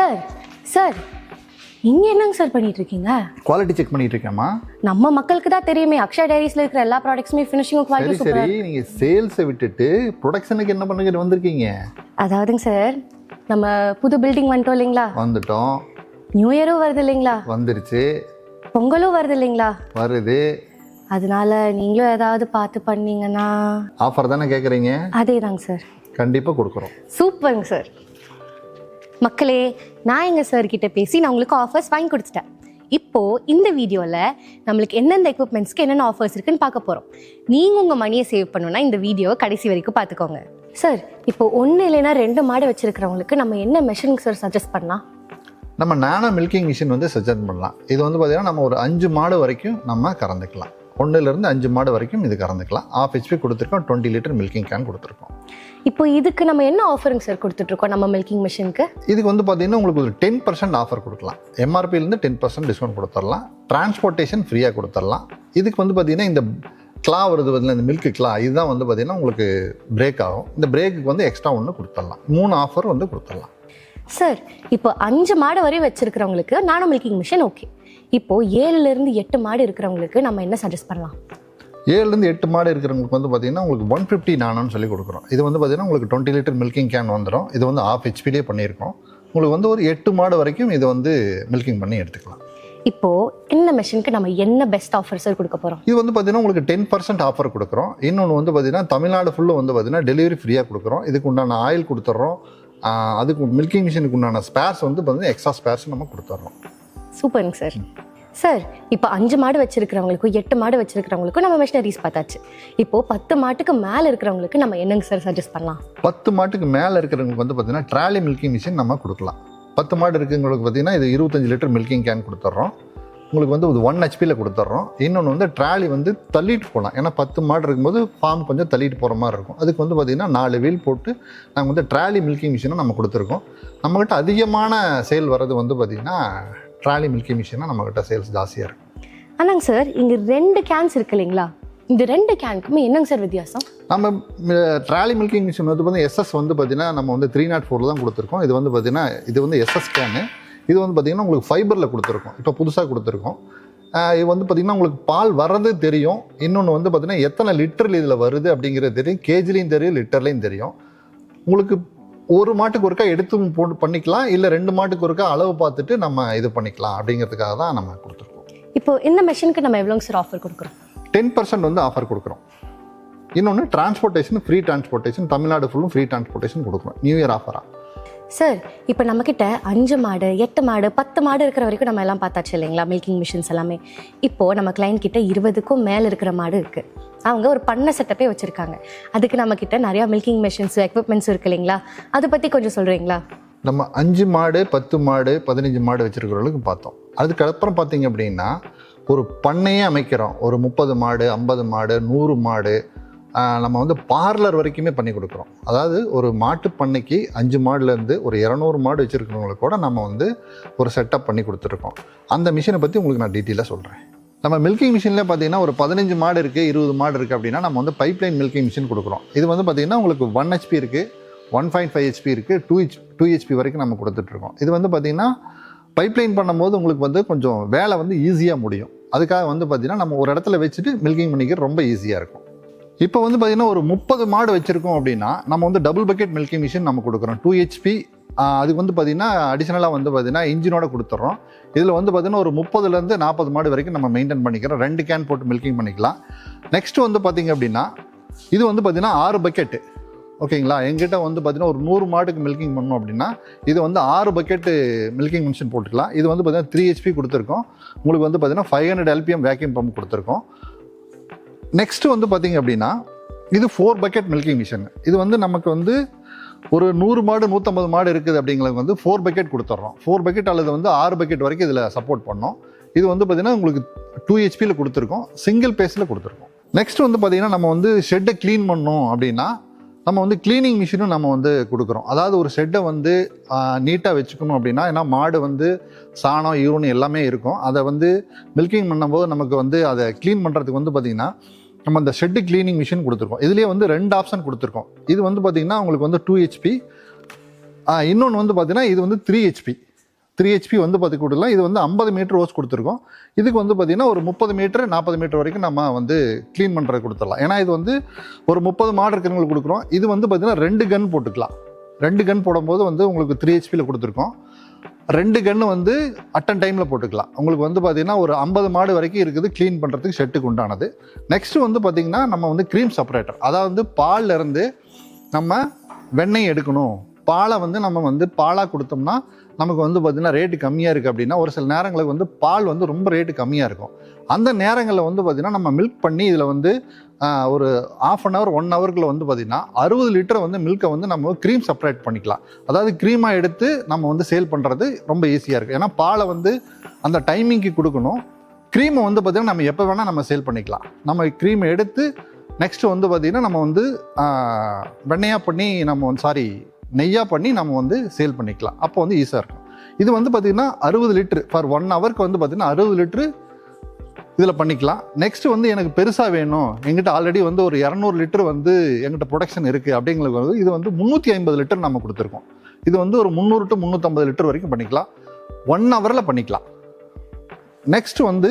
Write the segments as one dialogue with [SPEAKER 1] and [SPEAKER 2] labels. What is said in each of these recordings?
[SPEAKER 1] Sir sir நீங்க என்னங்க sir பண்ணிட்டு இருக்கீங்க
[SPEAKER 2] குவாலிட்டி செக் பண்ணிட்டு இருக்கேம்மா
[SPEAKER 1] நம்ம மக்களுக்கு தான் தெரியுமே அக்ஷயா டைரிஸ்ல இருக்கிற எல்லா ப்ராடக்ட்ஸுமே ஃபினிஷிங் குவாலிட்டி சூப்பரா
[SPEAKER 2] சரி நீங்க சேல்ஸை விட்டுட்டு ப்ரொடக்ஷனுக்கு என்ன பண்ணுங்க வந்திருக்கீங்க?
[SPEAKER 1] அதாவதுங்க சார் நம்ம புது பில்டிங் வந்துட்டோம் இல்லைங்களா?
[SPEAKER 2] வந்துட்டோம்.
[SPEAKER 1] நியூ இயரும் வருது இல்லைங்களா?
[SPEAKER 2] வந்துருச்சு.
[SPEAKER 1] பொங்கலும் வருது இல்லைங்களா?
[SPEAKER 2] வருது.
[SPEAKER 1] அதனால நீங்களும் ஏதாவது பார்த்து பண்ணீங்கன்னா
[SPEAKER 2] ஆஃபர் தானே கேட்குறீங்க
[SPEAKER 1] அதே தாங்க சார்.
[SPEAKER 2] கண்டிப்பாக கொடுக்குறோம்.
[SPEAKER 1] சூப்பருங்க சார். மக்களே நான் எங்கள் சார்கிட்ட பேசி நான் உங்களுக்கு ஆஃபர்ஸ் வாங்கி கொடுத்துட்டேன். இப்போது இந்த வீடியோவில் நம்மளுக்கு எந்தெந்த எக்யூப்மெண்ட்ஸ்க்கு என்னென்ன ஆஃபர்ஸ் இருக்குன்னு பார்க்க போகிறோம் நீங்கள் உங்கள் மணியை சேவ் பண்ணணும்னா இந்த வீடியோவை கடைசி வரைக்கும் பார்த்துக்கோங்க. சார் இப்போ ஒன்று இல்லைன்னா ரெண்டு மாடு வச்சுருக்கிறவங்களுக்கு நம்ம என்ன மெஷினுக்கு சார் சஜஸ்ட் பண்ணலாம்?
[SPEAKER 2] நம்ம நானோ மில்கிங் மிஷின் வந்து சஜஸ்ட் பண்ணலாம். இது வந்து பார்த்திங்கன்னா நம்ம ஒரு அஞ்சு மாடு வரைக்கும் நம்ம கறந்துக்கலாம். ஒன்றுலேருந்து அஞ்சு மாடு வரைக்கும் இது கறந்துக்கலாம். ஆஃப் ஹெச்பி கொடுத்துருக்கோம் டுவெண்ட்டி லிட்டர் மில்கிங் கேன் கொடுத்துருக்கோம்.
[SPEAKER 1] இப்போ இதுக்கு நம்ம என்ன ஆஃபருங்க சார் கொடுத்துட்ருக்கோம் நம்ம மில்கிங் மிஷினுக்கு
[SPEAKER 2] இதுக்கு வந்து பார்த்தீங்கன்னா உங்களுக்கு ஒரு டென் பர்சன்ட் ஆஃபர் கொடுக்கலாம். எம்ஆர்பிலேருந்து டென் பர்சன்ட் டிஸ்கவுண்ட் கொடுத்துடலாம் டிரான்ஸ்போர்ட்டேஷன் ஃப்ரீயாக கொடுத்துடலாம் இதுக்கு வந்து பார்த்தீங்கன்னா இந்த கிளா வருது பதில் இந்த மில்க் கிளா இதுதான் வந்து பார்த்தீங்கன்னா உங்களுக்கு பிரேக் ஆகும். இந்த பிரேக்குக்கு வந்து எக்ஸ்ட்ரா ஒன்று கொடுத்துடலாம் மூணு ஆஃபர் வந்து கொடுத்துடலாம்
[SPEAKER 1] சார் இப்போ அஞ்சு மாடு வரை வச்சிருக்கிறவங்களுக்கு நானோ மில்கிங் மிஷின் ஓகே இப்போ ஏழுல இருந்து எட்டு மாடு இருக்கிறவங்களுக்கு நம்ம என்ன சஜஸ்ட் பண்ணலாம்?
[SPEAKER 2] ஏழுலேருந்து எட்டு மாடு இருக்கிறவங்களுக்கு வந்து பார்த்தீங்கன்னா உங்களுக்கு ஒன் ஃபிஃப்டி நானோன்னு சொல்லி கொடுக்குறோம். இது வந்து பார்த்தீங்கன்னா உங்களுக்கு டுவெண்ட்டி லிட்டர் மில்கிங் கேன் வந்துடும் இது வந்து ஆஃப் ஹெச்பிலே பண்ணியிருக்கோம். உங்களுக்கு வந்து ஒரு எட்டு மாடு வரைக்கும் இது வந்து மில்கிங் பண்ணி எடுத்துக்கலாம்.
[SPEAKER 1] இப்போ இந்த மிஷினுக்கு நம்ம என்ன பெஸ்ட் ஆஃபர் சார் கொடுக்க போறோம்?
[SPEAKER 2] இது வந்து பார்த்தீங்கன்னா உங்களுக்கு டென் பர்சன்ட் ஆஃபர் கொடுக்குறோம். இன்னொன்று வந்து பார்த்தீங்கன்னா தமிழ்நாடு ஃபுல்லாக வந்து பார்த்தீங்கன்னா டெலிவரி ஃப்ரீயாக கொடுக்குறோம். இதுக்கு உண்டான ஆயில் கொடுத்துட்றோம். அதுக்கு மில்கிங் மிஷினுக்கு உண்டான ஸ்பேர்ஸ் வந்து பார்த்தீங்கன்னா எக்ஸ்ட்ரா ஸ்பேர்ஸ் நம்ம கொடுத்துட்றோம்.
[SPEAKER 1] சூப்பருங்க சார். சார் இப்போ அஞ்சு மாடு வச்சிருக்கிறவங்களுக்கும் எட்டு மாடு வச்சிருக்கிறவங்களுக்கும் நம்ம மிஷினரிஸ் பார்த்தாச்சு. இப்போ பத்து மாட்டுக்கு மேலே இருக்கிறவங்களுக்கு நம்ம என்னங்க சார் சஜஸ்ட் பண்ணலாம்?
[SPEAKER 2] பத்து மாட்டுக்கு மேலே இருக்கிறவங்களுக்கு வந்து பார்த்தீங்கன்னா ட்ராலி மில்கிங் மிஷின் நம்ம கொடுக்கலாம். பத்து மாடு இருக்குங்களுக்கு பார்த்தீங்கன்னா இது இருபத்தஞ்சு லிட்டர் மில்கிங் கேன் கொடுத்துட்றோம் உங்களுக்கு வந்து இது ஒன் ஹெச்பியில் கொடுத்துட்றோம் இன்னொன்று வந்து ட்ராலி வந்து தள்ளிட்டு போகலாம். ஏன்னா பத்து மாடு இருக்கும்போது ஃபார்ம் கொஞ்சம் தள்ளிட்டு போகிற மாதிரி இருக்கும். அதுக்கு வந்து பார்த்திங்கன்னா நாலு வீல் போட்டு நாங்கள் வந்து ட்ராலி மில்கிங் மிஷினை நம்ம கொடுத்துருக்கோம். நம்மக்கிட்ட அதிகமான சேல் வர்றது வந்து பார்த்திங்கன்னா ட்ராலி மில்கிங் மிஷினாக நம்மக்கிட்ட சேல்ஸ் ஜாஸ்தியாக இருக்கும்
[SPEAKER 1] ஆனாங்க சார் இங்கே ரெண்டு கேன்ஸ் இருக்கு இல்லைங்களா? இந்த ரெண்டு கேனுக்குமே என்னங்க சார் வித்தியாசம்?
[SPEAKER 2] நம்ம ட்ராலி மில்கிங் மிஷின் வந்து பார்த்தீங்கன்னா எஸ்எஸ் வந்து பார்த்தீங்கன்னா நம்ம வந்து த்ரீ நாட் ஃபோர் தான் கொடுத்துருக்கோம். இது வந்து பார்த்தீங்கன்னா இது வந்து எஸ்எஸ் கேனு இது வந்து பார்த்தீங்கன்னா உங்களுக்கு ஃபைபரில் கொடுத்துருக்கோம். இப்போ புதுசாக கொடுத்துருக்கோம். இது வந்து பார்த்தீங்கன்னா உங்களுக்கு பால் வர்றது தெரியும். இன்னொன்று வந்து பார்த்தீங்கன்னா எத்தனை லிட்டரில் இதில் வருது அப்படிங்கிறது தெரியும். கேஜிலையும் தெரியும் லிட்டர்லையும் தெரியும். உங்களுக்கு ஒரு மாட்டுக்கு ஒருக்கா எடுத்து போட்டு பண்ணிக்கலாம். இல்லை ரெண்டு மாட்டுக்கு ஒருக்கா அளவு பார்த்துட்டு நம்ம இது பண்ணிக்கலாம் அப்படிங்கிறதுக்காக தான் நம்ம கொடுத்துருக்கோம்.
[SPEAKER 1] இப்போ இந்த மிஷினுக்கு நம்ம எவ்வளோங்க சார் ஆஃபர் கொடுக்குறோம்?
[SPEAKER 2] டென் பர்சன்ட் வந்து ஆஃபர் கொடுக்குறோம். இன்னொன்று டிரான்ஸ்போர்ட்டேஷன் ஃப்ரீ டிரான்ஸ்போர்ட்டேஷன் தமிழ்நாடு ஃபுல்லும் ஃப்ரீ டிரான்ஸ்போர்ட்டேஷன் கொடுக்குறோம். நியூ இயர் ஆஃபராக
[SPEAKER 1] சார் இப்போ நம்மக்கிட்ட அஞ்சு மாடு எட்டு மாடு பத்து மாடு இருக்கிற வரைக்கும் நம்ம எல்லாம் பார்த்தாச்சு இல்லைங்களா? மில்கிங் மிஷின்ஸ் எல்லாமே. இப்போது நம்ம கிளைண்ட் கிட்ட இருபதுக்கும் மேலே இருக்கிற மாடு இருக்குது அவங்க ஒரு பண்ணை செட்டப்பே வச்சுருக்காங்க. அதுக்கு நம்மக்கிட்ட நிறையா மில்கிங் மிஷின்ஸ் எக்யூப்மெண்ட்ஸ் இருக்குது இல்லைங்களா? அதை பற்றி கொஞ்சம் சொல்கிறீங்களா
[SPEAKER 2] நம்ம அஞ்சு மாடு பத்து மாடு பதினஞ்சு மாடு வச்சுருக்கிறவங்களுக்கு பார்த்தோம். அதுக்கப்புறம் பார்த்தீங்க அப்படின்னா ஒரு பண்ணையே அமைக்கிறோம். ஒரு முப்பது மாடு ஐம்பது மாடு நூறு மாடு நம்ம வந்து பார்லர் வரைக்குமே பண்ணி கொடுக்குறோம். அதாவது ஒரு மாட்டு பண்ணைக்கு அஞ்சு மாடுலேருந்து ஒரு இரநூறு மாடு வச்சுருக்கிறவங்களுக்கு கூட நம்ம வந்து ஒரு செட்டப் பண்ணி கொடுத்துருக்கோம். அந்த மிஷினை பற்றி உங்களுக்கு நான் டீட்டெயிலாக சொல்கிறேன் நம்ம மில்கிங் மிஷினில் பார்த்தீங்கன்னா ஒரு பதினஞ்சு மாடு இருக்குது இருபது மாடு இருக்குது அப்படின்னா நம்ம வந்து பைப்லைன் மில்கிங் மிஷின் கொடுக்குறோம். இது வந்து பார்த்தீங்கன்னா உங்களுக்கு ஒன் ஹெச்பி இருக்குது ஒன் பாயிண்ட் ஃபைவ் ஹெச்பி இருக்குது டூ ஹெச் டூ ஹெச்பி வரைக்கும் நம்ம கொடுத்துட்ருக்கோம். இது வந்து பார்த்திங்கன்னா பைப்லைன் பண்ணும்போது உங்களுக்கு வந்து கொஞ்சம் வேலை வந்து ஈஸியாக முடியும். அதுக்காக வந்து பார்த்திங்கன்னா நம்ம ஒரு இடத்துல வச்சுட்டு மில்கிங் பண்ணிக்கிறது ரொம்ப ஈஸியாக இருக்கும். இப்போ வந்து பார்த்திங்கன்னா ஒரு முப்பது மாடு வச்சுருக்கோம் அப்படின்னா நம்ம வந்து டபுள் பக்கெட் மில்கிங் மிஷின் நம்ம கொடுக்குறோம். டூ ஹெச்பி அதுக்கு வந்து பார்த்திங்கன்னா அடிஷ்னலாக வந்து பார்த்திங்கன்னா இன்ஜினோட கொடுத்துட்றோம் இதில் வந்து பார்த்திங்கன்னா ஒரு முப்பதுலேருந்து நாற்பது மாடு வரைக்கும் நம்ம மெயின்டைன் பண்ணிக்கிறோம். ரெண்டு கேன் போட்டு மில்கிங் பண்ணிக்கலாம். நெக்ஸ்ட்டு வந்து பார்த்திங்க அப்படின்னா இது வந்து பார்த்திங்கன்னா ஆறு பக்கெட்டு ஓகேங்களா எங்கிட்ட வந்து பார்த்தீங்கன்னா ஒரு நூறு மாட்டுக்கு மில்கிங் பண்ணோம் அப்படின்னா இது வந்து ஆறு பக்கெட்டு மில்கிங் மிஷின் போட்டுக்கலாம். இது வந்து பார்த்தீங்கன்னா த்ரீ ஹெச்பி கொடுத்துருக்கோம். உங்களுக்கு வந்து பார்த்தீங்கன்னா five hundred LPM vacuum pump கொடுத்துருக்கோம். நெக்ஸ்ட்டு வந்து பார்த்தீங்க அப்படின்னா இது ஃபோர் பக்கெட் மில்கிங் மிஷின் இது வந்து நமக்கு வந்து ஒரு நூறு மாடு நூற்றம்பது மாடு இருக்குது அப்படிங்கிறது வந்து ஃபோர் பக்கெட் கொடுத்துட்றோம் ஃபோர் பக்கெட் அல்லது வந்து ஆறு பக்கெட் வரைக்கும் இதில் சப்போர்ட் பண்ணோம். இது வந்து பார்த்தீங்கன்னா உங்களுக்கு டூ ஹெச்பியில் கொடுத்துருக்கோம். சிங்கிள் பேஸில் கொடுத்துருக்கோம். நெக்ஸ்ட் வந்து பார்த்தீங்கன்னா நம்ம வந்து ஷெட்டை க்ளீன் பண்ணோம் அப்படின்னா நம்ம வந்து க்ளீனிங் மிஷினும் நம்ம வந்து கொடுக்குறோம். அதாவது ஒரு ஷெட்டை வந்து நீட்டாக வச்சுக்கணும் அப்படின்னா ஏன்னா மாடு வந்து சாணம் யூரின் எல்லாமே இருக்கும். அதை வந்து மில்கிங் பண்ணும்போது நமக்கு வந்து அதை க்ளீன் பண்ணுறதுக்கு வந்து பார்த்திங்கன்னா நம்ம அந்த ஷெட்டு க்ளீனிங் மிஷின் கொடுத்துருக்கோம். இதுலேயே வந்து ரெண்டு ஆப்ஷன் கொடுத்துருக்கோம். இது வந்து பார்த்திங்கன்னா உங்களுக்கு வந்து டூ ஹெச்பி இன்னொன்று வந்து பார்த்திங்கன்னா இது வந்து த்ரீ ஹெச்பி த்ரீ ஹெச்பி வந்து பார்த்து கொடுக்கலாம். இது வந்து ஐம்பது மீட்டர் ஓஸ் கொடுத்துருக்கோம். இதுக்கு வந்து பார்த்திங்கன்னா ஒரு முப்பது மீட்டர் நாற்பது மீட்டர் வரைக்கும் நம்ம வந்து க்ளீன் பண்ணுறது கொடுத்துடலாம். ஏன்னா இது வந்து ஒரு முப்பது மாடு இருக்கிறவங்களுக்கு கொடுக்குறோம். இது வந்து பார்த்திங்கன்னா ரெண்டு கன் போட்டுக்கலாம். ரெண்டு கன் போடும்போது வந்து உங்களுக்கு த்ரீ ஹெச்பியில் கொடுத்துருக்கோம். ரெண்டு கன்று வந்து அட்டன் டைமில் போட்டுக்கலாம். உங்களுக்கு வந்து பார்த்திங்கன்னா ஒரு ஐம்பது மாடு வரைக்கும் இருக்குது க்ளீன் பண்ணுறதுக்கு ஷெட்டுக்கு உண்டானது. நெக்ஸ்ட்டு வந்து பார்த்திங்கன்னா நம்ம வந்து க்ரீம் செப்பரேட்டர் அதாவது பால்ல இருந்து நம்ம வெண்ணெய் எடுக்கணும். பாலை வந்து நம்ம வந்து பாலாக கொடுத்தோம்னா நமக்கு வந்து பார்த்திங்கன்னா ரேட்டு கம்மியாக இருக்குது அப்படின்னா ஒரு சில நேரங்களுக்கு வந்து பால் வந்து ரொம்ப ரேட்டு கம்மியாக இருக்கும். அந்த நேரங்களில் வந்து பார்த்திங்கன்னா நம்ம மில்க் பண்ணி இதில் வந்து ஒரு ஆஃப் அன் ஹவர் ஒன் ஹவருக்குள்ள வந்து பார்த்திங்கன்னா அறுபது லிட்டர் வந்து மில்கை வந்து நம்ம க்ரீம் செப்பரேட் பண்ணிக்கலாம். அதாவது க்ரீமாக எடுத்து நம்ம வந்து சேல் பண்ணுறது ரொம்ப ஈஸியாக இருக்குது ஏன்னா பாலை வந்து அந்த டைமிங்க்கு கொடுக்கணும். க்ரீமை வந்து பார்த்திங்கன்னா நம்ம எப்போ வேணால் நம்ம சேல் பண்ணிக்கலாம். நம்ம க்ரீமை எடுத்து நெக்ஸ்ட்டு வந்து பார்த்திங்கன்னா நம்ம வந்து வெண்ணையாக பண்ணி நம்ம வந்து சாரி நெய்யாக பண்ணி நம்ம வந்து சேல் பண்ணிக்கலாம். அப்போ வந்து ஈஸியாக இருக்கும். இது வந்து பார்த்திங்கன்னா அறுபது லிட்ரு ஃபார் ஒன் ஹவருக்கு வந்து பார்த்திங்கன்னா அறுபது லிட்ரு இதில் பண்ணிக்கலாம். நெக்ஸ்ட் வந்து எனக்கு பெருசாக வேணும். எங்கிட்ட ஆல்ரெடி வந்து ஒரு இரநூறு லிட்டர் வந்து எங்கிட்ட ப்ரொடக்ஷன் இருக்குது அப்படிங்கிறது வந்து இது வந்து முந்நூற்றி ஐம்பது லிட்டர் நம்ம கொடுத்துருக்கோம். இது வந்து ஒரு முந்நூறு டு முந்நூற்றம்பது லிட்டர் வரைக்கும் பண்ணிக்கலாம். ஒன் ஹவரில் பண்ணிக்கலாம். நெக்ஸ்ட் வந்து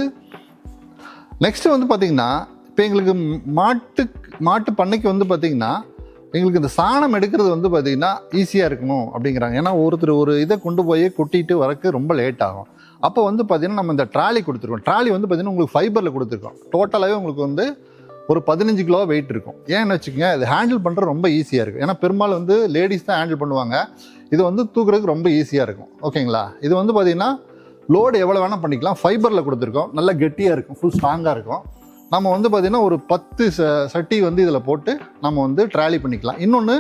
[SPEAKER 2] நெக்ஸ்ட்டு வந்து பார்த்திங்கன்னா இப்போ எங்களுக்கு மாட்டு மாட்டு பண்ணைக்கு வந்து பார்த்திங்கன்னா எங்களுக்கு இந்த சாணம் எடுக்கிறது வந்து பார்த்திங்கன்னா ஈஸியாக இருக்கணும் அப்படிங்கிறாங்க. ஏன்னா ஒருத்தர் ஒரு இதை கொண்டு போய் கொட்டிட்டு வரக்கு ரொம்ப லேட் ஆகும். அப்போ வந்து பார்த்தீங்கன்னா நம்ம இந்த ட்ராலி கொடுத்துருக்கோம். ட்ராலி வந்து பார்த்தீங்கன்னா உங்களுக்கு ஃபைபரில் கொடுத்துருக்கோம். டோட்டலாகவே உங்களுக்கு வந்து ஒரு பதினஞ்சு கிலோ வெயிட் இருக்கும். ஏன்னு வச்சுக்கோங்க இது ஹேண்டில் பண்ணுறது ரொம்ப ஈஸியாக இருக்கும். ஏன்னா பெரும்பாலும் வந்து லேடிஸ் தான் ஹேண்டில் பண்ணுவாங்க. இது வந்து தூக்குறதுக்கு ரொம்ப ஈஸியாக இருக்கும். ஓகேங்களா? இது வந்து பார்த்தீங்கன்னா லோடு எவ்வளோ வேணால் பண்ணிக்கலாம். ஃபைபரில் கொடுத்துருக்கோம். நல்லா கெட்டியாக இருக்கும். ஃபுல் ஸ்ட்ராங்காக இருக்கும். நம்ம வந்து பார்த்திங்கன்னா ஒரு பத்து ச சட்டி வந்து இதில் போட்டு நம்ம வந்து ட்ராலி பண்ணிக்கலாம். இன்னொன்று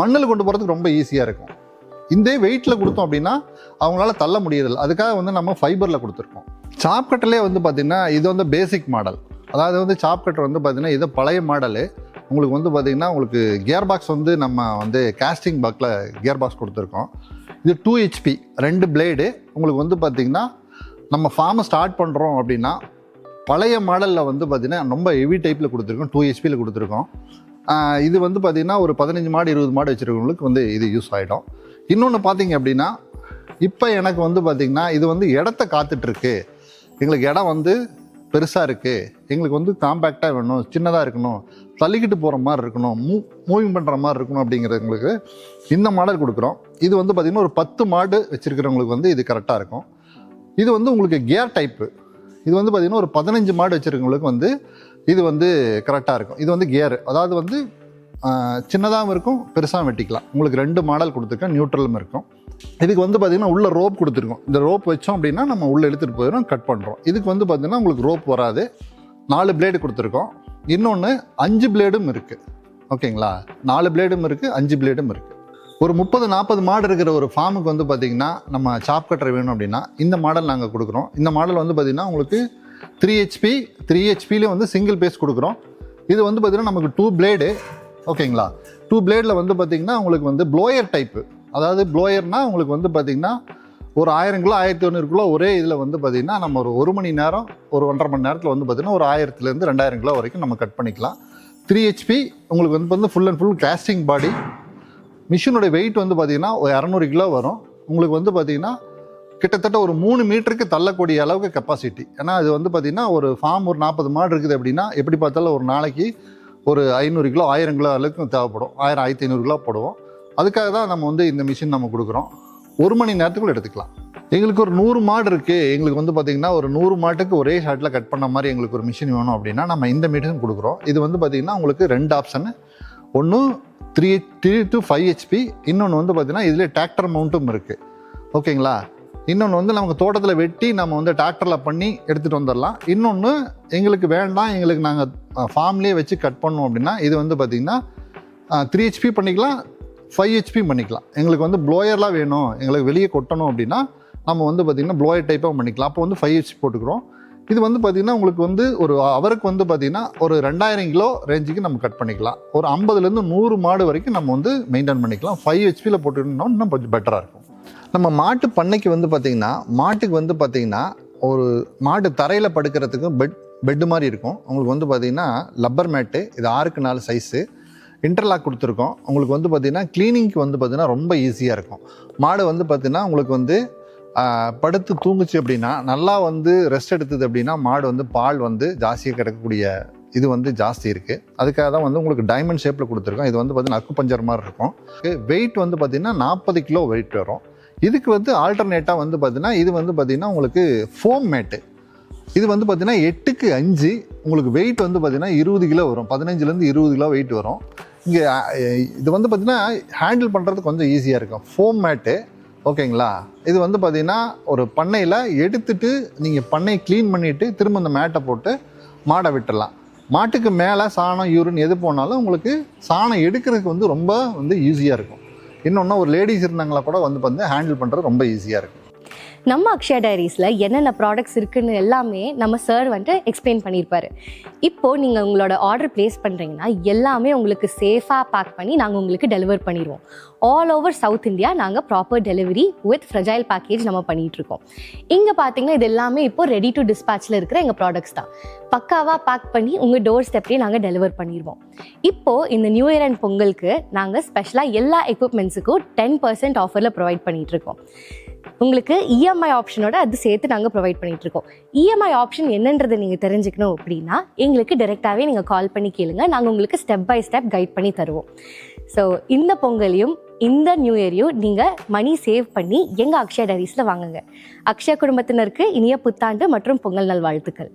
[SPEAKER 2] மண்ணில் கொண்டு போகிறதுக்கு ரொம்ப ஈஸியாக இருக்கும். இந்த வெயிட்டில் கொடுத்தோம் அப்படின்னா அவங்களால தள்ள முடியறதில்ல. அதுக்காக வந்து நம்ம ஃபைபரில் கொடுத்துருக்கோம். சாப்கட்டிலே வந்து பார்த்திங்கன்னா இது வந்து பேசிக் மாடல் அதாவது வந்து சாப்கட்டர் வந்து பார்த்திங்கன்னா இது பழைய மாடலு உங்களுக்கு வந்து பார்த்திங்கன்னா உங்களுக்கு கியர் பாக்ஸ் வந்து நம்ம வந்து கேஸ்டிங் பாக்ஸில் கியர் பாக்ஸ் கொடுத்துருக்கோம். இது டூ ஹெச்பி ரெண்டு பிளேடு உங்களுக்கு வந்து பார்த்திங்கன்னா நம்ம ஃபார்மை ஸ்டார்ட் பண்ணுறோம் அப்படின்னா பழைய மாடலில் வந்து பார்த்திங்கன்னா ரொம்ப ஹெவி டைப்பில் கொடுத்துருக்கோம். டூ ஹெச்பியில் கொடுத்துருக்கோம். இது வந்து பார்த்திங்கன்னா ஒரு பதினஞ்சு மாடு இருபது மாடு வச்சுருக்கவங்களுக்கு வந்து இது யூஸ் ஆகிடும் இன்னொன்று பார்த்தீங்க அப்படின்னா இப்போ எனக்கு வந்து பார்த்திங்கன்னா இது வந்து இடத்த காத்துட்ருக்கு. எங்களுக்கு இடம் வந்து பெருசாக இருக்குது எங்களுக்கு வந்து காம்பேக்டாக வேணும் சின்னதாக இருக்கணும் தள்ளிக்கிட்டு போகிற மாதிரி இருக்கணும் மூ மூவிங் பண்ணுற மாதிரி இருக்கணும் அப்படிங்கிறவங்களுக்கு இந்த மாடல் கொடுக்குறோம். இது வந்து பார்த்திங்கன்னா ஒரு பத்து மாடு வச்சுருக்கிறவங்களுக்கு வந்து இது கரெக்டாக இருக்கும். இது வந்து உங்களுக்கு கியர் டைப்பு இது வந்து பார்த்திங்கன்னா ஒரு பதினஞ்சு மாடு வச்சுருக்கவங்களுக்கு வந்து இது வந்து கரெக்டாக இருக்கும். இது வந்து கியர் அதாவது வந்து சின்னதாகவும் இருக்கும் பெருசாகவும் வெட்டிக்கலாம். உங்களுக்கு ரெண்டு மாடல் கொடுத்துருக்கேன் நியூட்ரலும் இருக்கும். இதுக்கு வந்து பார்த்திங்கன்னா உள்ளே ரோப் கொடுத்துருக்கோம். இந்த ரோப் வச்சோம் அப்படின்னா நம்ம உள்ளே எடுத்துகிட்டு போயிடும் கட் பண்ணுறோம் இதுக்கு வந்து பார்த்திங்கன்னா உங்களுக்கு ரோப் வராது. நாலு பிளேடு கொடுத்துருக்கோம். இன்னொன்று அஞ்சு பிளேடும் இருக்குது ஓகேங்களா? நாலு பிளேடும் இருக்குது அஞ்சு பிளேடும் இருக்குது ஒரு முப்பது நாற்பது மாடு இருக்கிற ஒரு ஃபார்முக்கு வந்து பார்த்திங்கன்னா நம்ம சாப் கட்டர் வேணும் அப்படின்னா இந்த மாடல் நாங்கள் கொடுக்குறோம். இந்த மாடல் வந்து பார்த்திங்கன்னா உங்களுக்கு த்ரீ ஹெச்பி த்ரீ ஹெச்பிலே வந்து சிங்கிள் பேஸ் கொடுக்குறோம். இது வந்து பார்த்திங்கன்னா நமக்கு டூ பிளேடு ஓகேங்களா? டூ பிளேடில் வந்து பார்த்திங்கன்னா உங்களுக்கு வந்து ப்ளோயர் டைப்பு அதாவது ப்ளோயர்னால் உங்களுக்கு வந்து பார்த்திங்கன்னா ஒரு ஆயிரம் கிலோ ஆயிரத்தி ஒன்று கிலோ ஒரே இதில் வந்து பார்த்திங்கன்னா நம்ம ஒரு ஒரு மணி நேரம் ஒரு ஒன்றரை மணி நேரத்தில் வந்து பார்த்திங்கன்னா ஒரு ஆயிரத்துலேருந்து ரெண்டாயிரம் கிலோ வரைக்கும் நம்ம கட் பண்ணிக்கலாம். த்ரீ ஹெச்பி உங்களுக்கு வந்து வந்து full and full casting body மிஷினோட வெயிட் வந்து பார்த்தீங்கன்னா ஒரு இரநூறு கிலோ வரும். உங்களுக்கு வந்து பார்த்தீங்கன்னா கிட்டத்தட்ட ஒரு மூணு மீட்டருக்கு தள்ளக்கூடிய அளவுக்கு கெப்பாசிட்டி ஏன்னா அது வந்து பார்த்தீங்கன்னா ஒரு ஃபார்ம் ஒரு நாற்பது மாடு இருக்குது அப்படின்னா எப்படி பார்த்தாலும் ஒரு நாளைக்கு ஒரு ஐநூறு கிலோ ஆயிரம் கிலோ அளவுக்கு தேவைப்படும். ஆயிரம் ஆயிரத்தி ஐநூறு கிலோ போடுவோம். அதுக்காக தான் நம்ம வந்து இந்த மிஷின் நம்ம கொடுக்குறோம். ஒரு மணி நேரத்துக்குள்ள எடுத்துக்கலாம். எங்களுக்கு ஒரு நூறு மாடு இருக்குது எங்களுக்கு வந்து பார்த்திங்கன்னா ஒரு நூறு மாட்டுக்கு ஒரே ஷாட்டில் கட் பண்ண மாதிரி எங்களுக்கு ஒரு மிஷின் வேணும் அப்படின்னா நம்ம இந்த மிஷின் கொடுக்குறோம். இது வந்து பார்த்திங்கன்னா உங்களுக்கு ரெண்டு ஆப்ஷனு ஒன்று three three to five HP இன்னொன்று வந்து பார்த்திங்கன்னா இதில் டிராக்டர் மவுண்ட்டும் இருக்குது ஓகேங்களா இன்னொன்று வந்து நமக்கு தோட்டத்தில் வெட்டி நம்ம வந்து டிராக்டரில் பண்ணி எடுத்துகிட்டு வந்துடலாம் இன்னொன்று எங்களுக்கு வேண்டாம் எங்களுக்கு நாங்கள் ஃபார்ம்லேயே வச்சு கட் பண்ணோம் அப்படின்னா இது வந்து பார்த்திங்கன்னா த்ரீ ஹெச்பி பண்ணிக்கலாம் ஃபைவ் ஹெச்பி பண்ணிக்கலாம். எங்களுக்கு வந்து ப்ளோயர்லாம் வேணும் எங்களுக்கு வெளியே கொட்டணும் அப்படின்னா நம்ம வந்து பார்த்திங்கன்னா ப்ளோயர் டைப்பாக பண்ணிக்கலாம். அப்போ வந்து ஃபைவ் ஹெச்பி போட்டுக்கிறோம். இது வந்து பார்த்திங்கன்னா உங்களுக்கு வந்து ஒரு அவருக்கு வந்து பார்த்திங்கன்னா ஒரு ரெண்டாயிரம் கிலோ ரேஞ்சுக்கு நம்ம கட் பண்ணிக்கலாம். ஒரு ஐம்பதுலேருந்து நூறு மாடு வரைக்கும் நம்ம வந்து மெயின்டைன் பண்ணிக்கலாம். ஃபைவ் ஹெச்பியில் போட்டுக்கணும்னா இன்னும் கொஞ்சம் பெட்டராக இருக்கும். நம்ம மாட்டு பண்ணைக்கு வந்து பார்த்திங்கன்னா மாட்டுக்கு வந்து பார்த்திங்கன்னா ஒரு மாட்டு தரையில் படுக்கிறதுக்கும் பெட் பெட்டு மாதிரி இருக்கும். உங்களுக்கு வந்து பார்த்திங்கன்னா லப்பர் மேட்டு இது ஆறுக்கு நாலு சைஸு இன்டர்லாக் கொடுத்துருக்கோம். உங்களுக்கு வந்து பார்த்திங்கன்னா க்ளீனிங்க்கு வந்து பார்த்திங்கன்னா ரொம்ப ஈஸியாக இருக்கும். மாடு வந்து பார்த்திங்கன்னா உங்களுக்கு வந்து படுத்து தூங்குச்சு அப்படின்னா நல்லா வந்து ரெஸ்ட் எடுத்தது அப்படின்னா மாடு வந்து பால் வந்து ஜாஸ்தியாக கிடைக்கக்கூடிய இது வந்து ஜாஸ்தி இருக்குது அதுக்காக தான் வந்து உங்களுக்கு டைமண்ட் ஷேப்பில் கொடுத்துருக்கோம். இது வந்து பார்த்தீங்கன்னா அக்கு பஞ்சர் மாதிரி இருக்கும். வெயிட் வந்து பார்த்திங்கன்னா நாற்பது கிலோ வெயிட் வரும். இதுக்கு வந்து ஆல்டர்னேட்டாக வந்து பார்த்தீங்கன்னா இது வந்து பார்த்தீங்கன்னா உங்களுக்கு ஃபோம் மேட்டு இது வந்து பார்த்தீங்கன்னா எட்டுக்கு அஞ்சு உங்களுக்கு வெயிட் வந்து பார்த்திங்கன்னா இருபது கிலோ வரும். பதினஞ்சுலேருந்து இருபது கிலோ வெயிட் வரும். இங்கே இது வந்து பார்த்திங்கன்னா ஹேண்டில் பண்ணுறது கொஞ்சம் ஈஸியாக இருக்கும். ஃபோம் மேட்டு ஓகேங்களா? இது வந்து பார்த்திங்கன்னா ஒரு பண்ணையில் எடுத்துட்டு நீங்கள் பண்ணையை க்ளீன் பண்ணிவிட்டு திரும்ப அந்த மேட்டை போட்டு மாடை விட்டுடலாம் மாட்டுக்கு மேலே சாணம் யூரின் எது போனாலும் உங்களுக்கு சாணம் எடுக்கிறதுக்கு வந்து ரொம்ப வந்து ஈஸியாக இருக்கும். இன்னொன்று ஒரு லேடிஸ் இருந்தாங்களா கூட வந்து வந்து ஹேண்டில் பண்ணுறது ரொம்ப ஈஸியாக இருக்கும்.
[SPEAKER 1] நம்ம அக்ஷயா டைரிஸில் என்னென்ன ப்ராடக்ட்ஸ் இருக்குன்னு எல்லாமே நம்ம சார் வந்துட்டு எக்ஸ்பிளைன் பண்ணியிருப்பாரு இப்போது நீங்கள் உங்களோட ஆர்டர் ப்ளேஸ் பண்ணுறீங்கன்னா எல்லாமே உங்களுக்கு சேஃபாக பேக் பண்ணி நாங்கள் உங்களுக்கு டெலிவர் பண்ணிடுவோம் ஆல் ஓவர் சவுத் இந்தியா நாங்கள் proper delivery with fragile package நம்ம பண்ணிகிட்ருக்கோம் இங்கே பார்த்தீங்கன்னா இது எல்லாமே இப்போ ரெடி டு டிஸ்பேச்சில் இருக்கிற எங்கள் ப்ராடக்ட்ஸ் தான். பக்காவாக பேக் பண்ணி உங்கள் டோர் ஸ்டெப்லேயே நாங்கள் டெலிவர் பண்ணிடுவோம் இப்போது இந்த நியூ இயர் அண்ட் பொங்கலுக்கு நாங்கள் ஸ்பெஷலாக எல்லா எக்யூப்மெண்ட்ஸுக்கும் டென் பர்சன்ட் ஆஃபரில் ப்ரொவைட் பண்ணிகிட்ருக்கோம் இருக்கோம் உங்களுக்கு இஎம்ஐ ஆப்ஷனோட அது சேர்த்து நாங்கள் ப்ரொவைட் பண்ணிகிட்ருக்கோம் இஎம்ஐ ஆப்ஷன் என்னன்றதை நீங்கள் தெரிஞ்சுக்கணும் அப்படின்னா எங்களுக்கு டைரெக்டாகவே நீங்கள் கால் பண்ணி கேளுங்க. நாங்கள் உங்களுக்கு ஸ்டெப் பை ஸ்டெப் கைட் பண்ணி தருவோம். ஸோ இந்த பொங்கலையும் இந்த நியூ இயரையும் நீங்கள் மணி சேவ் பண்ணி எங்கள் அக்ஷயா டைரிஸில் வாங்குங்க. அக்ஷயா குடும்பத்தினருக்கு இனிய புத்தாண்டு மற்றும் பொங்கல் நல் வாழ்த்துக்கள்